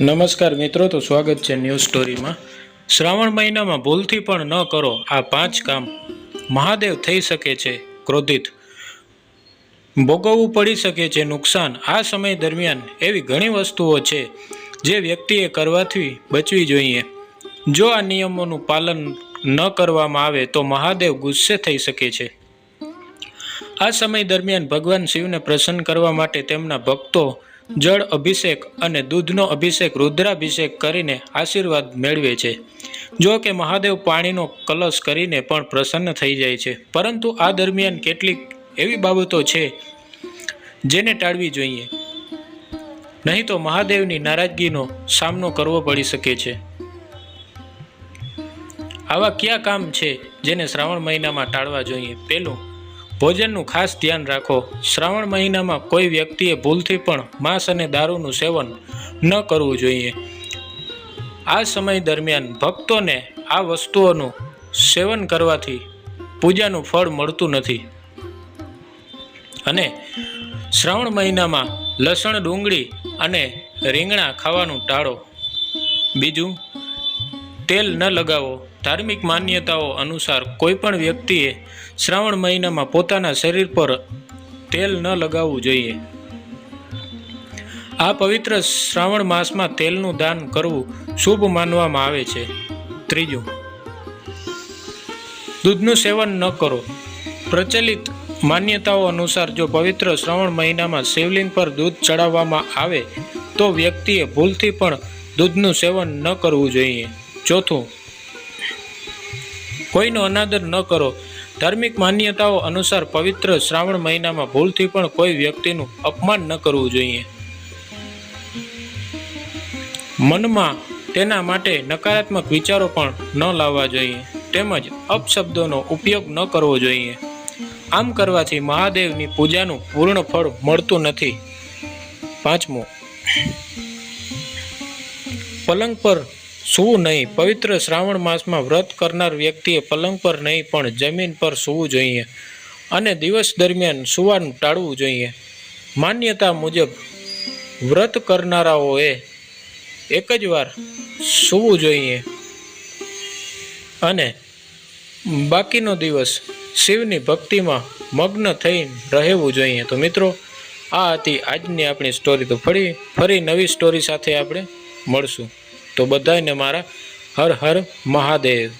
નમસ્કાર મિત્રો, તો સ્વાગત છે ન્યૂઝ સ્ટોરીમાં. શ્રાવણ મહિનામાં ભૂલથી પણ ન કરો આ પાંચ કામ. મહાદેવ થઈ શકે છે ક્રોધિત. ભોગવવું પડી શકે છે નુકસાન. આ સમય દરમિયાન એવી ઘણી વસ્તુઓ છે જે વ્યક્તિએ કરવાથી બચવી જોઈએ. જો આ નિયમોનું પાલન ન કરવામાં આવે, તો મહાદેવ ગુસ્સે થઈ શકે છે. આ સમય દરમિયાન ભગવાન શિવને પ્રસન્ન કરવા માટે તેમના ભક્તો જળ અભિષેક અને દૂધનો અભિષેક, રુદ્રાભિષેક કરીને આશીર્વાદ મેળવે છે. જો કે મહાદેવ પાણીનો કલશ કરીને પણ પ્રસન્ન થઈ જાય છે. પરંતુ આ દરમિયાન કેટલીક એવી બાબતો છે જેને ટાળવી જોઈએ. નહીં તો મહાદેવની નારાજગીનો સામનો કરવો પડી શકે છે. આવા કયા કામ છે જેને શ્રાવણ મહિનામાં ટાળવા જોઈએ? પહેલું ભોજનનું ખાસ ધ્યાન રાખો. શ્રાવણ મહિનામાં કોઈ વ્યક્તિએ ભૂલથી પણ માંસ અને દારૂનું સેવન ન કરવું જોઈએ. આ સમય દરમિયાન ભક્તોને આ વસ્તુઓનું સેવન કરવાથી પૂજાનું ફળ મળતું નથી. અને શ્રાવણ મહિનામાં લસણ ડુંગળી અને રીંગણા ખાવાનું ટાળો. બીજું તેલ ન લગાવો. ધાર્મિક માન્યતાઓ અનુસાર કોઈપણ વ્યક્તિએ શ્રાવણ મહિનામાં પોતાના શરીર પર તેલ ન લગાવવું જોઈએ. આ પવિત્ર શ્રાવણ માસમાં તેલનું દાન કરવું શુભ માનવામાં આવે છે. ત્રીજું, દૂધનું સેવન ન કરો. પ્રચલિત માન્યતાઓ અનુસાર જો પવિત્ર શ્રાવણ મહિનામાં શિવલિંગ પર દૂધ ચડાવવામાં આવે, તો વ્યક્તિએ ભૂલથી પણ દૂધનું સેવન ન કરવું જોઈએ. ચોથું, કોઈનો અનાદર ન કરો. ધાર્મિક માન્યતાઓ અનુસાર પવિત્ર શ્રાવણ મહિનામાં ભૂલથી પણ કોઈ વ્યક્તિનું અપમાન ન કરવું જોઈએ. મનમાં તેના માટે નકારાત્મક વિચારો પણ ન લાવવા જોઈએ. તેમજ અપશબ્દોનો ઉપયોગ ન કરવો જોઈએ. આમ કરવાથી મહાદેવની પૂજાનું પૂર્ણ ફળ મળતું નથી. પાંચમું, પલંગ પર સૂવું નહીં. પવિત્ર શ્રાવણ માસમાં વ્રત કરનાર વ્યક્તિએ પલંગ પર નહીં, પણ જમીન પર સૂવું જોઈએ અને દિવસ દરમિયાન સૂવાનું ટાળવું જોઈએ. માન્યતા મુજબ, વ્રત કરનારાઓએ એક જ વાર સૂવું જોઈએ અને બાકીનો દિવસ શિવની ભક્તિમાં મગ્ન થઈ રહેવું જોઈએ. તો મિત્રો, આ હતી આજની આપણી સ્ટોરી તો ફરી ફરી નવી સ્ટોરી સાથે આપણે મળશું. તો બધાને મારા હર હર મહાદેવ.